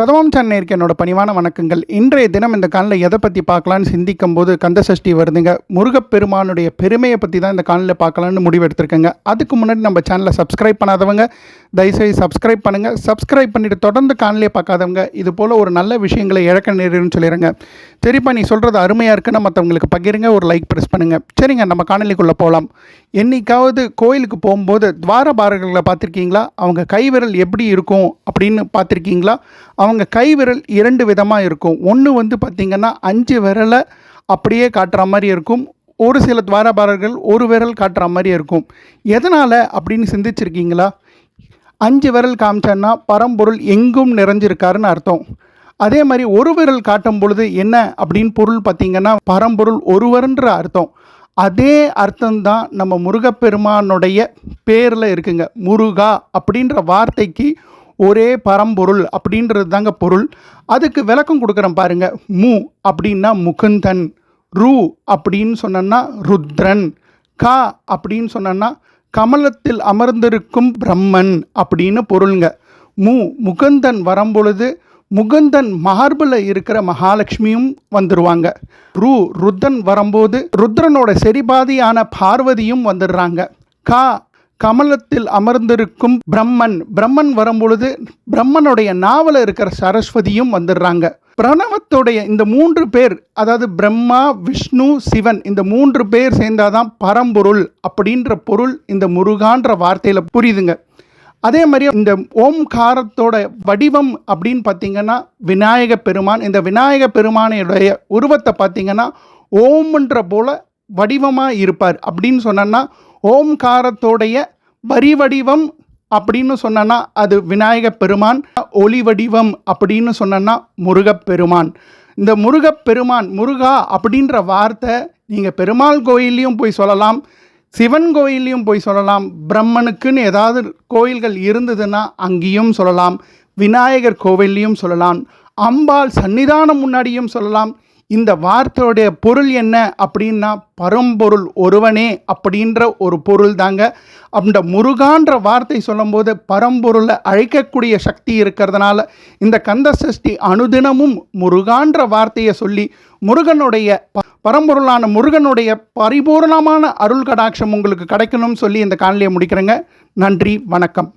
கதவம் சென்னைக்கு என்னோட பணிவான வணக்கங்கள். இன்றைய தினம் இந்த காலில் எதை பற்றி பார்க்கலான்னு சிந்திக்கும் போது கந்த சஷ்டி வருதுங்க. முருகப்பெருமானுடைய பெருமையை பற்றி தான் இந்த காலில் பார்க்கலான்னு முடிவு எடுத்திருக்கேங்க அதுக்கு முன்னாடி நம்ம சேனலை சப்ஸ்கிரைப் பண்ணாதவங்க தயவுசெய்து சப்ஸ்கிரைப் பண்ணுங்கள் சப்ஸ்கிரைப் பண்ணிவிட்டு தொடர்ந்து காணலே பார்க்காதவங்க இது போல் ஒரு நல்ல விஷயங்களை இழக்க நேருன்னு சொல்லிடுங்க சரிப்பா நீ சொல்கிறது அருமையாக இருக்குன்னு மற்றவங்களுக்கு பகிருங்க ஒரு லைக் ப்ரெஸ் பண்ணுங்கள் சரிங்க நம்ம காணொலிக்குள்ளே போகலாம் என்றைக்காவது கோயிலுக்கு போகும்போது துவாரபாரர்களை பார்த்துருக்கீங்களா? அவங்க கைவிரல் எப்படி இருக்கும் அப்படின்னு பார்த்துருக்கீங்களா? அவங்க கைவிரல் இரண்டு விதமாக இருக்கும். ஒன்று வந்து பார்த்திங்கன்னா அஞ்சு விரலை அப்படியே காட்டுற மாதிரி இருக்கும். ஒரு சில துவாரபாரர்கள் ஒரு விரல் காட்டுற மாதிரி இருக்கும். எதனால் அப்படின்னு சிந்திச்சிருக்கீங்களா? அஞ்சு விரல் காமிச்சோன்னா பரம்பொருள் எங்கும் நிறைஞ்சிருக்காருன்னு அர்த்தம். அதே மாதிரி ஒரு விரல் காட்டும் பொழுது என்ன அப்படின்னு பொருள் பார்த்தீங்கன்னா பரம்பொருள் ஒருவர்ன்ற அர்த்தம். அதே அர்த்தம்தான் நம்ம முருகப்பெருமானுடைய பேரில் இருக்குங்க. முருகா அப்படின்ற வார்த்தைக்கு ஒரே பரம்பொருள் அப்படின்றது தாங்க பொருள். அதுக்கு விளக்கம் கொடுக்குறேன் பாருங்க. மு அப்படின்னா முகுந்தன் ரு அப்படின்னு சொன்னோன்னா ருத்ரன் கா அப்படின்னு சொன்னோன்னா கமலத்தில் அமர்ந்திருக்கும் பிரம்மன் அப்படின்னு பொருளுங்க. மு முகுந்தன் வரும்பொழுது முகுந்தன் மார்பில் இருக்கிற மகாலட்சுமியும் வந்துடுவாங்க ரு ருத்தன் வரும்போது ருத்ரனோட செரிபாதியான பார்வதியும் வந்துடுறாங்க. கா கமலத்தில் அமர்ந்திருக்கும் பிரம்மன் பிரம்மன் வரும்பொழுது பிரம்மனுடைய நாவல இருக்கிற சரஸ்வதியும் வந்துடுறாங்க. பிரணவத்துடைய இந்த மூன்று பேர் அதாவது பிரம்மா விஷ்ணு சிவன் இந்த மூன்று பேர் சேர்ந்தாதான் பரம்பொருள் அப்படின்ற பொருள் இந்த முருகான்ற வார்த்தையில் புரியுதுங்க. அதே மாதிரி இந்த ஓம்காரத்தோட வடிவம் அப்படின்னு பார்த்தீங்கன்னா விநாயக பெருமான். இந்த விநாயக பெருமானுடைய உருவத்தை பார்த்தீங்கன்னா ஓம்ன்ற போல வடிவமாக இருப்பார். அப்படின்னு சொன்னோன்னா ஓம்காரத்தோடைய வரி வடிவம் அப்படின்னு சொன்னோன்னா அது விநாயக பெருமான் ஒளி வடிவம் அப்படின்னு சொன்னோன்னா முருகப்பெருமான் இந்த முருகப்பெருமான் முருகா அப்படின்ற வார்த்தை நீங்கள் பெருமாள் கோயில்லையும் போய் சொல்லலாம். சிவன் கோயில்லையும் போய் சொல்லலாம். பிரம்மனுக்குன்னு ஏதாவது கோயில்கள் இருந்ததுன்னா அங்கேயும் சொல்லலாம். விநாயகர் கோவில்லையும் சொல்லலாம். அம்பாள் சன்னிதானம் முன்னாடியும் சொல்லலாம். இந்த வார்த்தையுடைய பொருள் என்ன அப்படின்னா பரம்பொருள் ஒருவனே அப்படின்ற ஒரு பொருள் தாங்க. அந்த முருகான்ற வார்த்தை சொல்லும்போது பரம்பொருளை அழைக்கக்கூடிய சக்தி இருக்கிறதுனால இந்த கந்த சஷ்டி அனுதினமும் முருகான்ற வார்த்தையை சொல்லி முருகனுடைய பரம்பொருளான முருகனுடைய பரிபூர்ணமான அருள் கடாட்சம் உங்களுக்கு கிடைக்கணும்னு சொல்லி இந்த காணொலியை முடிக்கிறேங்க. நன்றி வணக்கம்.